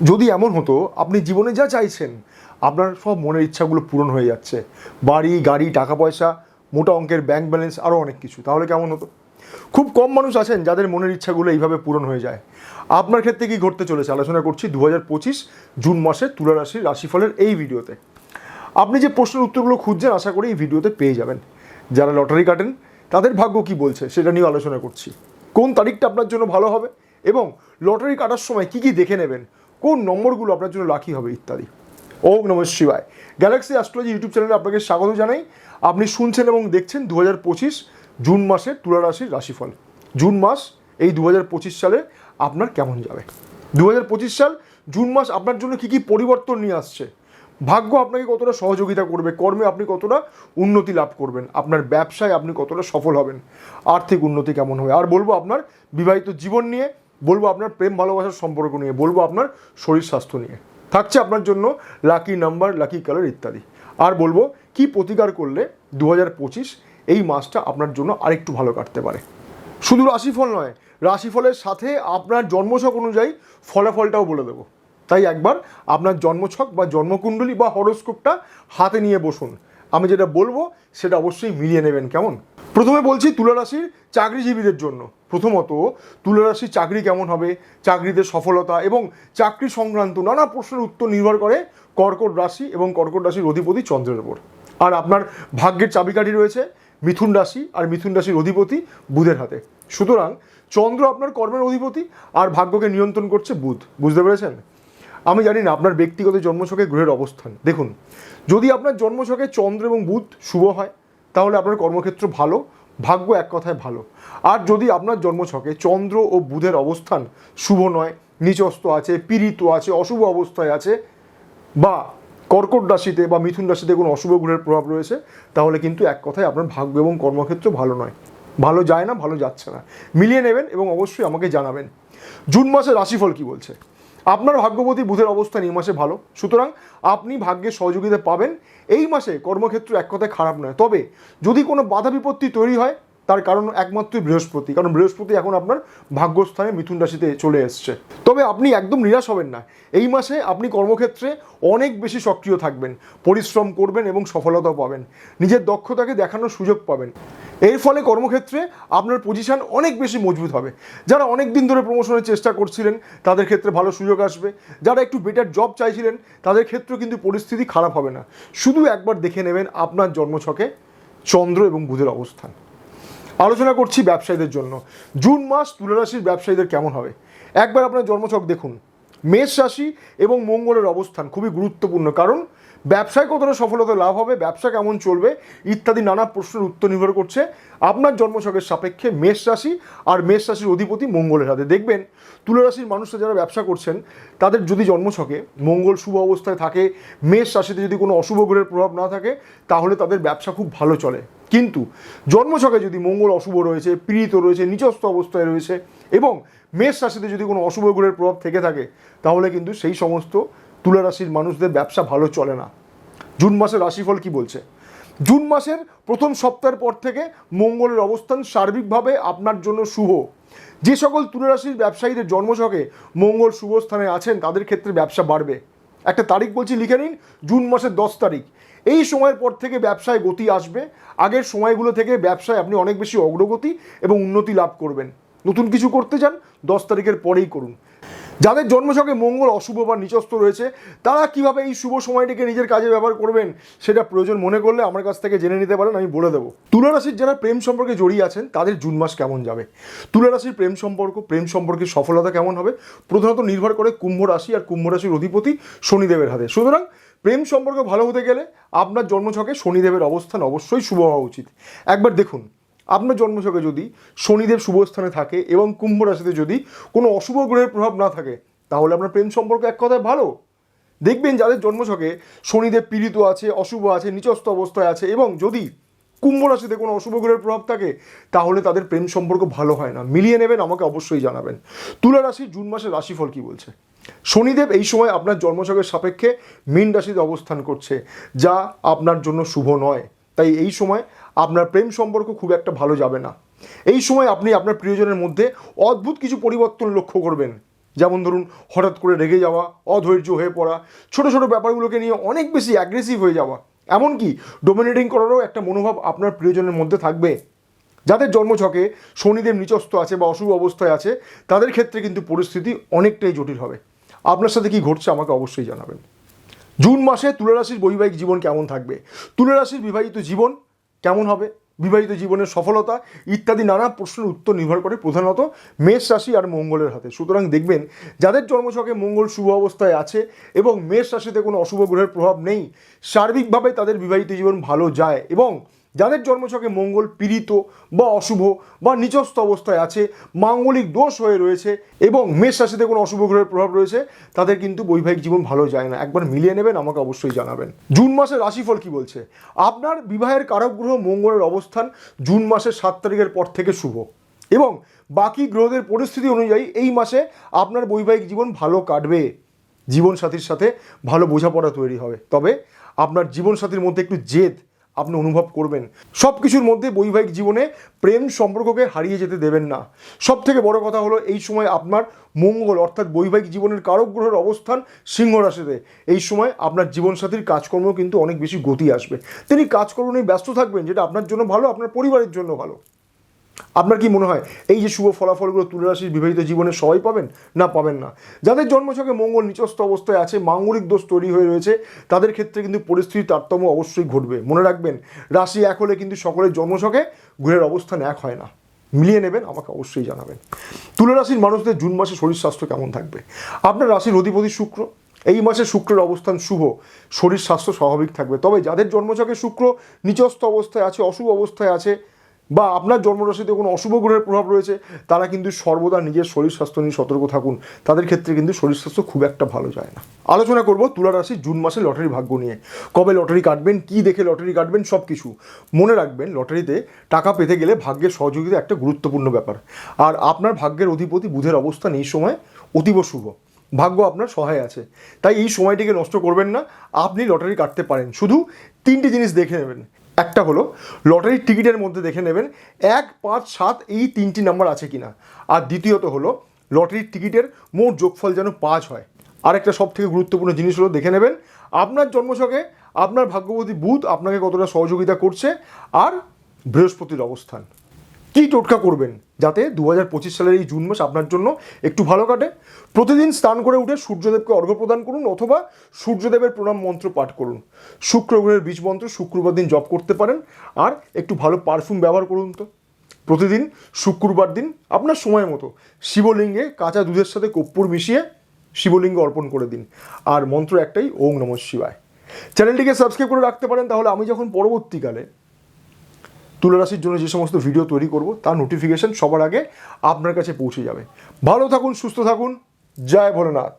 যদি এমন হতো, আপনি জীবনে যা চাইছেন, আপনার সব মনের ইচ্ছাগুলো পূরণ হয়ে যাচ্ছে। বাড়ি, গাড়ি টাকা পয়সা মোটা অঙ্কের ব্যাংক ব্যালেন্স আরও অনেক কিছু। তাহলে কেমন হতো? খুব কম মানুষ আছেন যাদের মনের ইচ্ছাগুলো এইভাবে পূরণ হয়ে যায়। আপনার ক্ষেত্রে কি ঘটতে চলেছে? আলোচনা করছি দু হাজার পঁচিশ জুন মাসে তুলা রাশির রাশিফলের এই ভিডিওতে। আপনি যে প্রশ্নের উত্তরগুলো খুঁজছেন, আশা করি এই ভিডিওতে পেয়ে যাবেন। যারা লটারি কাটেন, তাদের ভাগ্য কি বলছে সেটা নিয়ে আলোচনা করছি। কোন তারিখটা আপনার জন্য ভালো হবে এবং লটারি কাটার সময় কি কি দেখে নেবেন? কোন নম্বরগুলো আপনার জন্য লাকি হবে ইত্যাদি। ওম নম শিবায়। গ্যালাক্সি অ্যাস্ট্রোলজি ইউটিউব চ্যানেলে আপনাকে স্বাগত জানাই। আপনি শুনছেন এবং দেখছেন দু হাজার পঁচিশ জুন মাসের তুলা রাশির রাশিফল। জুন মাস, এই দু হাজার পঁচিশ সালে আপনার কেমন যাবে? দু হাজার পঁচিশ সাল, জুন মাস আপনার জন্য কী কী পরিবর্তন নিয়ে আসছে? ভাগ্য আপনাকে কতটা সহযোগিতা করবে? কর্মে আপনি কতটা উন্নতি লাভ করবেন? আপনার ব্যবসায় আপনি কতটা সফল হবেন? আর্থিক উন্নতি কেমন হবে? আর বলব আপনার বিবাহিত জীবন নিয়ে বলব আপনার প্রেম, ভালোবাসার সম্পর্ক নিয়ে, বলব আপনার শরীর স্বাস্থ্য নিয়ে। থাকছে আপনার জন্য লাকি নাম্বার লাকি কালার ইত্যাদি। আর বলব কি প্রতিকার করলে দু হাজার পঁচিশ এই মাসটা আপনার জন্য আরেকটু ভালো কাটতে পারে। শুধু রাশিফল নয়, রাশিফলের সাথে আপনার জন্মছক অনুযায়ী ফলাফলটাও বলে দেবো। তাই একবার আপনার জন্মছক বা জন্মকুণ্ডলী বা হরস্কোপটা হাতে নিয়ে বসুন। আমি যেটা বলব সেটা অবশ্যই মিলিয়ে নেবেন, কেমন? প্রথমে বলছি তুলা রাশির চাকরিজীবীদের জন্য। প্রথমত তুলা রাশির চাকরি কেমন হবে, চাকরিতে সফলতা এবং চাকরি সংক্রান্ত নানা প্রশ্নের উত্তর নির্ভর করে কর্কট রাশি এবং কর্কট রাশির অধিপতি চন্দ্রের ওপর আর আপনার ভাগ্যের চাবিকাঠি রয়েছে, মিথুন রাশি আর মিথুন রাশির অধিপতি বুধের হাতে। সুতরাং চন্দ্র আপনার কর্মের অধিপতি আর ভাগ্যকে নিয়ন্ত্রণ করছে বুধ। বুঝতে পেরেছেন? আমি জানি না আপনার ব্যক্তিগত জন্মছকে গ্রহের অবস্থান। দেখুন, যদি আপনার জন্মছকে চন্দ্র এবং বুধ শুভ হয় তাহলে আপনার কর্মক্ষেত্র ভালো, ভাগ্য এক কথায় ভালো। আর যদি আপনার জন্মছকে চন্দ্র ও বুধের অবস্থান শুভ নয় নিচস্ত আছে, পীড়িত আছে, অশুভ অবস্থায় আছে, বা কর্কট রাশিতে বা মিথুন রাশিতে কোনো অশুভ গ্রহের প্রভাব রয়েছে, তাহলে কিন্তু এক কথায় আপনার ভাগ্য এবং কর্মক্ষেত্র ভালো নয়। ভালো যায় না, ভালো যাচ্ছে না। মিলিয়ে নেবেন এবং অবশ্যই আমাকে জানাবেন। জুন মাসের রাশিফল কি বলছে? আপনার ভাগ্যবতী বুধের অবস্থান এই মাসে ভালো। সুতরাং আপনি ভাগ্যের সহযোগিতা পাবেন। এই মাসে কর্মক্ষেত্র এক কথায় খারাপ নয়। তবে যদি কোনো বাধা বিপত্তি তৈরি হয় তার কারণ একমাত্রই বৃহস্পতি, কারণ বৃহস্পতি এখন আপনার ভাগ্যস্থানে মিথুন রাশিতে চলে এসছে। তবে আপনি একদম নিরাশ হবেন না। এই মাসে আপনি কর্মক্ষেত্রে অনেক বেশি সক্রিয় থাকবেন, পরিশ্রম করবেন এবং সফলতা পাবেন। নিজের দক্ষতাকে দেখানোর সুযোগ পাবেন। এর ফলে কর্মক্ষেত্রে আপনার পজিশন অনেক বেশি মজবুত হবে। যারা অনেক দিন ধরে প্রমোশনের চেষ্টা করছিলেন, তাদের ক্ষেত্রে ভালো সুযোগ আসবে। যারা একটু বেটার জব চাইছিলেন, তাদের ক্ষেত্রে কিন্তু পরিস্থিতি খারাপ হবে না। শুধু একবার দেখে নেবেন আপনার জন্মছকে চন্দ্র এবং বুধের অবস্থান। আলোচনা করছি ব্যবসায়ীদের জন্য। জুন মাস তুলারাশির ব্যবসায়ীদের কেমন হবে? একবার আপনার জন্মচক দেখুন। মেষ রাশি এবং মঙ্গলের অবস্থান খুবই গুরুত্বপূর্ণ। কারণ ব্যবসায় কতটা সফলতা লাভ হবে, ব্যবসা কেমন চলবে, ইত্যাদি নানা প্রশ্নের উত্তর নির্ভর করছে আপনার জন্মছকের সাপেক্ষে মেষ রাশি আর মেষ রাশির অধিপতি মঙ্গলের হাতে। দেখবেন, তুলা রাশির মানুষরা যারা ব্যবসা করছেন, তাদের যদি জন্মছকে মঙ্গল শুভ অবস্থায় থাকে, মেষ রাশিতে যদি কোনো অশুভ গ্রহের প্রভাব না থাকে, তাহলে তাদের ব্যবসা খুব ভালো চলে। কিন্তু জন্মছকে যদি মঙ্গল অশুভ রয়েছে, পীড়িত রয়েছে, নিচস্থ অবস্থায় রয়েছে এবং মেষ রাশিতে যদি কোনো অশুভ গ্রহের প্রভাব থেকে থাকে, তাহলে কিন্তু সেই সমস্ত তুলা রাশির মানুষদের ব্যবসা ভালো চলে না। জুন মাসের রাশিফল কি বলছে? জুন মাসের প্রথম সপ্তাহের পর থেকে মঙ্গলের অবস্থান সার্বিকভাবে আপনার জন্য শুভ। যে সকল তুলা রাশির ব্যবসায়ীদের জন্মছকে মঙ্গল শুভ স্থানে আছেন, তাদের ক্ষেত্রে ব্যবসা বাড়বে। একটা তারিখ বলছি, লিখে নিন, জুন মাসের দশ তারিখ। এই সময়ের পর থেকে ব্যবসায় গতি আসবে। আগের সময়গুলো থেকে ব্যবসায় আপনি অনেক বেশি অগ্রগতি এবং উন্নতি লাভ করবেন। নতুন কিছু করতে চান, দশ তারিখের পরেই করুন। যাদের জন্মছকে মঙ্গল, অশুভ বা নিচস্থ রয়েছে, তারা কীভাবে এই শুভ সময়টিকে নিজের কাজে ব্যবহার করবেন, সেটা প্রয়োজন মনে করলে আমার কাছ থেকে জেনে নিতে পারেন, আমি বলে দেবো। তুলারাশির যারা প্রেম সম্পর্কে জড়িয়ে আছেন, তাদের জুন মাস কেমন যাবে? তুলারাশির প্রেম সম্পর্ক, প্রেম সম্পর্কে সফলতা কেমন হবে? প্রধানত নির্ভর করে কুম্ভ রাশি আর কুম্ভ রাশির অধিপতি শনিদেবের হাতে। সুতরাং প্রেম সম্পর্ক ভালো হতে গেলে আপনার জন্মছকে শনিদেবের অবস্থান অবশ্যই শুভ হওয়া উচিত। একবার দেখুন আপনার জন্মছকে যদি শনিদেব শুভস্থানে থাকে এবং কুম্ভ রাশিতে যদি কোনো অশুভ গ্রহের প্রভাব না থাকে, তাহলে আপনার প্রেম সম্পর্ক এক কথায় ভালো। দেখবেন যাদের জন্মছকে শনিদেব পীড়িত আছে, অশুভ আছে, নিচস্থ অবস্থায় আছে এবং যদি কুম্ভ রাশিতে কোনো অশুভ গ্রহের প্রভাব থাকে, তাহলে তাদের প্রেম সম্পর্ক ভালো হয় না। মিলিয়ে নেবেন, আমাকে অবশ্যই জানাবেন। তুলা রাশি, জুন মাসের রাশিফল কি বলছে? শনিদেব এই সময় আপনার জন্মছকের সাপেক্ষে মীন রাশিতে অবস্থান করছে, যা আপনার জন্য শুভ নয়। তাই এই সময় আপনার প্রেম সম্পর্ক খুব একটা ভালো যাবে না। এই সময় আপনি আপনার প্রিয়জনের মধ্যে অদ্ভুত কিছু পরিবর্তন লক্ষ্য করবেন। যেমন ধরুন, হঠাৎ করে রেগে যাওয়া, অধৈর্য হয়ে পড়া, ছোট ছোট ব্যাপারগুলোকে নিয়ে অনেক বেশি অ্যাগ্রেসিভ হয়ে যাওয়া। এমনকি ডোমিনেটিং করারও একটা মনোভাব আপনার প্রিয়জনের মধ্যে থাকবে। যাদের জন্মছকে শনিদেব নিচস্ত আছে বা অশুভ অবস্থায় আছে, তাদের ক্ষেত্রে কিন্তু পরিস্থিতি অনেকটাই জটিল হবে। আপনার সাথে কি ঘটছে আমাকে অবশ্যই জানাবেন। জুন মাসে তুলারাশির বৈবাহিক জীবন কেমন থাকবে? তুলারাশির বিবাহিত জীবন কেমন হবে? বিবাহিত জীবনের সফলতা ইত্যাদি নানা প্রশ্নের উত্তর নির্ভর করে প্রধানত মেষ রাশি আর মঙ্গলের হাতে। সুতরাং দেখবেন, যাদের জন্মছকে মঙ্গল শুভ অবস্থায় আছে এবং মেষ রাশিতে কোনো অশুভ গ্রহের প্রভাব নেই, সার্বিকভাবে তাদের বিবাহিত জীবন ভালো যায় এবং যাদের জন্মছকে মঙ্গল, পীড়িত বা অশুভ বা নিচস্থ অবস্থায় আছে, মাঙ্গলিক দোষ হয়ে রয়েছে এবং মেষ রাশিতে কোনো অশুভ গ্রহের প্রভাব রয়েছে, তাদের কিন্তু বৈবাহিক জীবন ভালো যায় না। একবার মিলিয়ে নেবেন, আমাকে অবশ্যই জানাবেন। জুন মাসের রাশিফল কি বলছে? আপনার বিবাহের কারক গ্রহ মঙ্গলের অবস্থান জুন মাসের সাত তারিখের পর থেকে শুভ। এবং বাকি গ্রহদের পরিস্থিতি অনুযায়ী এই মাসে আপনার বৈবাহিক জীবন ভালো কাটবে। জীবনসাথীর সাথে ভালো বোঝাপড়া তৈরি হবে। তবে আপনার জীবনসাথীর মধ্যে একটু জেদ আপনি অনুভব করবেন। সব কিছুর মধ্যে বৈবাহিক জীবনে প্রেম সম্পর্ককে হারিয়ে যেতে দেবেন না। সব থেকে বড় কথা হলো এই সময় আপনার মঙ্গল, অর্থাৎ বৈবাহিক জীবনের কারক গ্রহের অবস্থান সিংহ রাশিতে। এই সময় আপনার জীবনসাথীর কাজকর্ম কিন্তু অনেক বেশি গতি আসবে। তিনি কাজকর্ম নিয়ে ব্যস্ত থাকবেন, যেটা আপনার জন্য ভালো, আপনার পরিবারের জন্য ভালো। আপনার কি মনে হয় এই যে শুভ ফলাফলগুলো তুলারাশির বিবাহিত জীবনে সবাই পাবেন? না পাবেন না। যাদের জন্মছকে মঙ্গল নিচস্থ অবস্থায় আছে, মাঙ্গলিক দোষ তৈরি হয়ে রয়েছে, তাদের ক্ষেত্রে কিন্তু পরিস্থিতি তারতম্য অবশ্যই ঘটবে। মনে রাখবেন, রাশি এক হলে কিন্তু সকলের জন্মছকে গ্রহের অবস্থান এক হয় না। মিলিয়ে নেবেন, আমাকে অবশ্যই জানাবেন। তুলারাশির মানুষদের জুন মাসে শরীর স্বাস্থ্য কেমন থাকবে? আপনার রাশির অধিপতি শুক্র, এই মাসে শুক্রের অবস্থান শুভ, শরীর স্বাস্থ্য স্বাভাবিক থাকবে। তবে যাদের জন্মছকে শুক্র নিচস্থ অবস্থায় আছে, অশুভ অবস্থায় আছে বা আপনার জন্মরাশিতে কোনো অশুভ গ্রহের প্রভাব রয়েছে, তারা কিন্তু সর্বদা নিজের শরীর স্বাস্থ্য নিয়ে সতর্ক থাকুন। তাদের ক্ষেত্রে কিন্তু শরীর স্বাস্থ্য খুব একটা ভালো যায় না। আলোচনা করব তুলা রাশি জুন মাসে লটারি ভাগ্য নিয়ে। কবে লটারি কাটবেন, কি দেখে লটারি কাটবেন, সব কিছু। মনে রাখবেন, লটারিতে টাকা পেতে গেলে ভাগ্যের সহযোগিতা একটা গুরুত্বপূর্ণ ব্যাপার। আর আপনার ভাগ্যের অধিপতি বুধের অবস্থান এই সময় অতীব শুভ। ভাগ্য আপনার সহায় আছে। তাই এই সময়টিকে নষ্ট করবেন না। আপনি লটারি কাটতে পারেন। শুধু তিনটি জিনিস দেখে নেবেন। একটা হলো, লটারির টিকিটের মধ্যে দেখে নেবেন এক, পাঁচ, সাত, এই তিনটি নাম্বার আছে কিনা। আর দ্বিতীয়ত হলো, লটারির টিকিটের মোট যোগফল যেন পাঁচ হয়। আরেকটা সব থেকে গুরুত্বপূর্ণ জিনিস হলো, দেখে নেবেন, আপনার জন্মছকে আপনার ভাগ্যবতী বুধ আপনাকে কতটা সহযোগিতা করছে, আর বৃহস্পতির অবস্থান। কী টোটকা করবেন, যাতে দু হাজার পঁচিশ সালের এই জুন মাস আপনার জন্য একটু ভালো কাটে। প্রতিদিন স্নান করে উঠে সূর্যদেবকে অর্ঘ্য প্রদান করুন অথবা সূর্যদেবের প্রণাম মন্ত্র পাঠ করুন। শুক্র গ্রহের বীজ মন্ত্র শুক্রবার দিন জপ করতে পারেন। আর একটু ভালো পারফিউম ব্যবহার করুন তো। প্রতিদিন শুক্রবার দিন আপনার সময় মতো শিবলিঙ্গে কাঁচা দুধের সাথে কর্পূর মিশিয়ে শিবলিঙ্গে অর্পণ করে দিন। আর মন্ত্র একটাই, ওং নম শিবায়। চ্যানেলটিকে সাবস্ক্রাইব করে রাখতে পারেন, তাহলে আমি যখন পরবর্তীকালে তুলারাশির জন্য যে সমস্ত ভিডিও তৈরি করব, তার নোটিফিকেশন সবার আগে আপনার কাছে পৌঁছে যাবে। ভালো থাকুন, সুস্থ থাকুন। জয় ভোলেনাথ।